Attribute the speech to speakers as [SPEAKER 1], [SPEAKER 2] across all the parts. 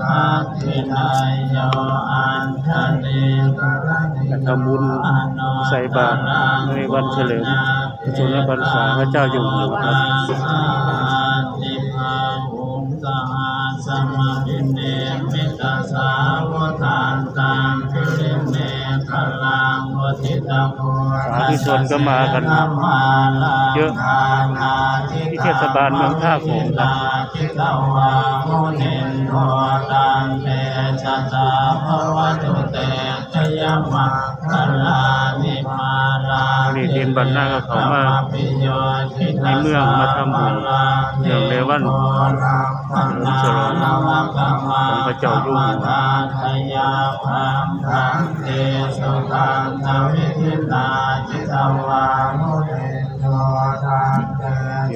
[SPEAKER 1] ทักขินายโยอันทะเนกระเน
[SPEAKER 2] จะทำบุญใส่บาตรในวันเฉลิมพระชนมพรรษาพระเจ้าอยู่หัวครับ
[SPEAKER 1] สมาพิเนมิตาสาวทานตังพิริเนคลังวทิตาโพ
[SPEAKER 2] สาธุชนก็มากันเยอะที่เทศบาลเมืองท่าโขงครับ
[SPEAKER 1] ทิตวามุนินโทตันเตชะตาภวตุเตชยมัคคลานิมารา
[SPEAKER 2] วันนี้ทีมบันหน้าก็เขามาในเมืองมาทำบุญเนื่องในวันฉลองของพระเจ้าอยู่หัว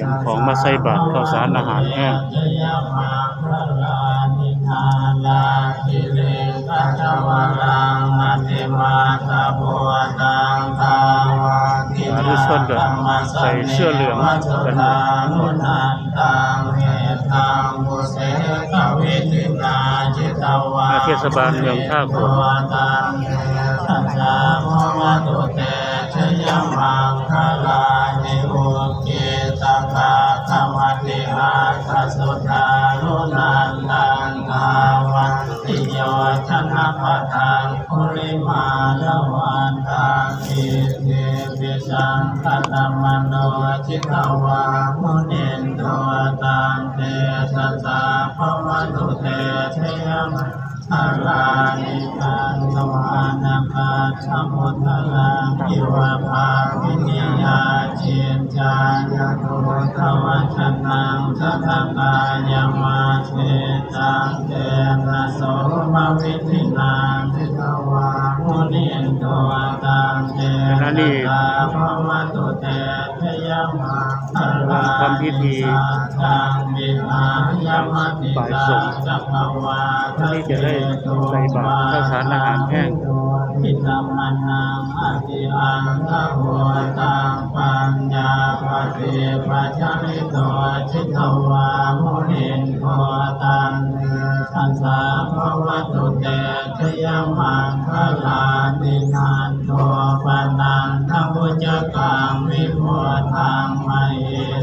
[SPEAKER 1] สุขังทวิทินาจิตวามุเตโนทัง
[SPEAKER 2] ของมาใส่บาตรข้าวสารอาหารแห้ง
[SPEAKER 1] จยมังคลาเรังองทาวาทิ
[SPEAKER 2] สาธุชนก็ใส่เสื้อเหลืองกันหมด
[SPEAKER 1] มุนันตังเมตังมุเสกวิทินา
[SPEAKER 2] เทศบาลเมืองท่าโขง
[SPEAKER 1] ตังเมตัสสะภะวะ สสุทารุนันตังทาวันติโยชนะปะทังคุริมาลวันตังอิเทปิสังคตมโนจิตวามุนินโทตังเตสัสะภวะตุเตชยมังอาลานิทันตวานาคาชมุทลังกิวะภาวินิยา นจายาโตทวัชนังสัทกายามาเชตังเตนะโสมาวิธินาทิตวามุนินโตตังเต
[SPEAKER 2] ขณะนี้
[SPEAKER 1] ตาภวตุเตชยมังอาลา
[SPEAKER 2] ทำพิธี
[SPEAKER 1] ตังมิหายามติ
[SPEAKER 2] บ่ายสง
[SPEAKER 1] จักรวาล
[SPEAKER 2] ที่จะได้ใส่บาตรข้าวสารอาหารแห้ง
[SPEAKER 1] พิธรรมนังอติอังขบวตังปัญ ญาปฏิปัจจนิโตชิตวามุนินโทตันทัสสะภะวะตุเตชยมังคลานินันโทปนันทพุจกังวิโมทังไม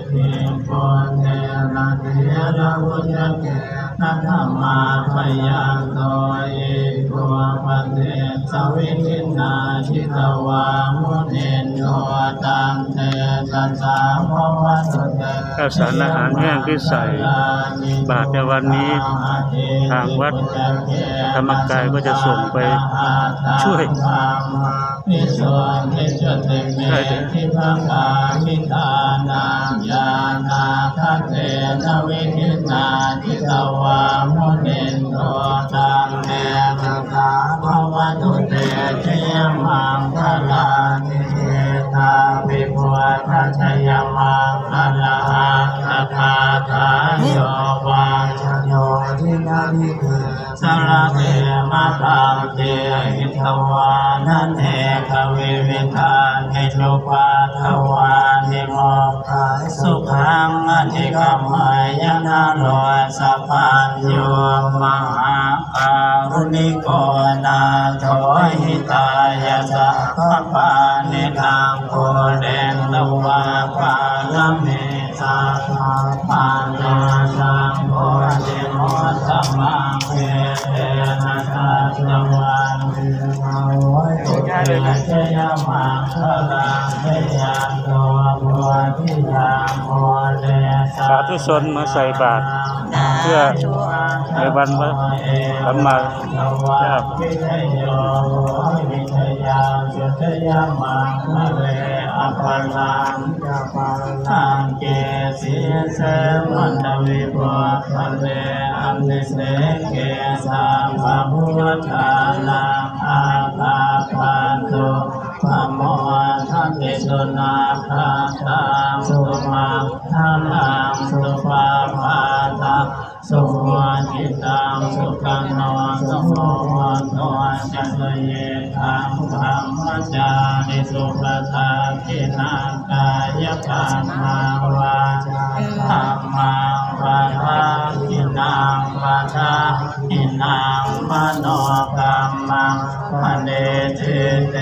[SPEAKER 1] เทโกเทระเทระวุจเกนัทมาพยังโตเอโกปเตสวิทินาชิตวามุนินโทตังเต
[SPEAKER 2] ข้าวสารอาหารแห้งที่ใส่ บาตรในวันนี้ทางวัดธรรมกายก็จะส่งไปช่วยใช่เถอะ
[SPEAKER 1] ทิพังกามิทานังยานาคเตนวิทินาทิตวามุเนนโทตั ภวทัชยมังคลาคาคาทานโยวาโย ทินานิเกสารเตมาตังเตหิตวานันเอกวิวิธานเอจุปาทวานิโมกขายสุขังอธิกรรมายนาโลสัพพัญโยมหาการุณิโกนาโถหิตายะสัพพานิทางโพเดนตวาปาลเมสาภาปานา ว้ตุเยมังคลังเยันโตโพธิยามโพเด
[SPEAKER 2] สาธุชนมาใส่บาตรเพื่อในวันพระสัมมาเจ้า
[SPEAKER 1] วิทยาวิทยาสุทยามังคะเลอภลังยาปาลังเกสีเสมันตวิปัสสเลอันนิเสเกสังภะพุทธานา สุนาคาตังสุมาทัลังสุปาปาตาสุวัจิตังสุขังโนสุโมวันโนจัสเยธังธรรมจาริสุปทาทินากายกรรมาวาจาธรรมังวาทาทินนังปะทาอินังมโนกรรมังพะเนติเต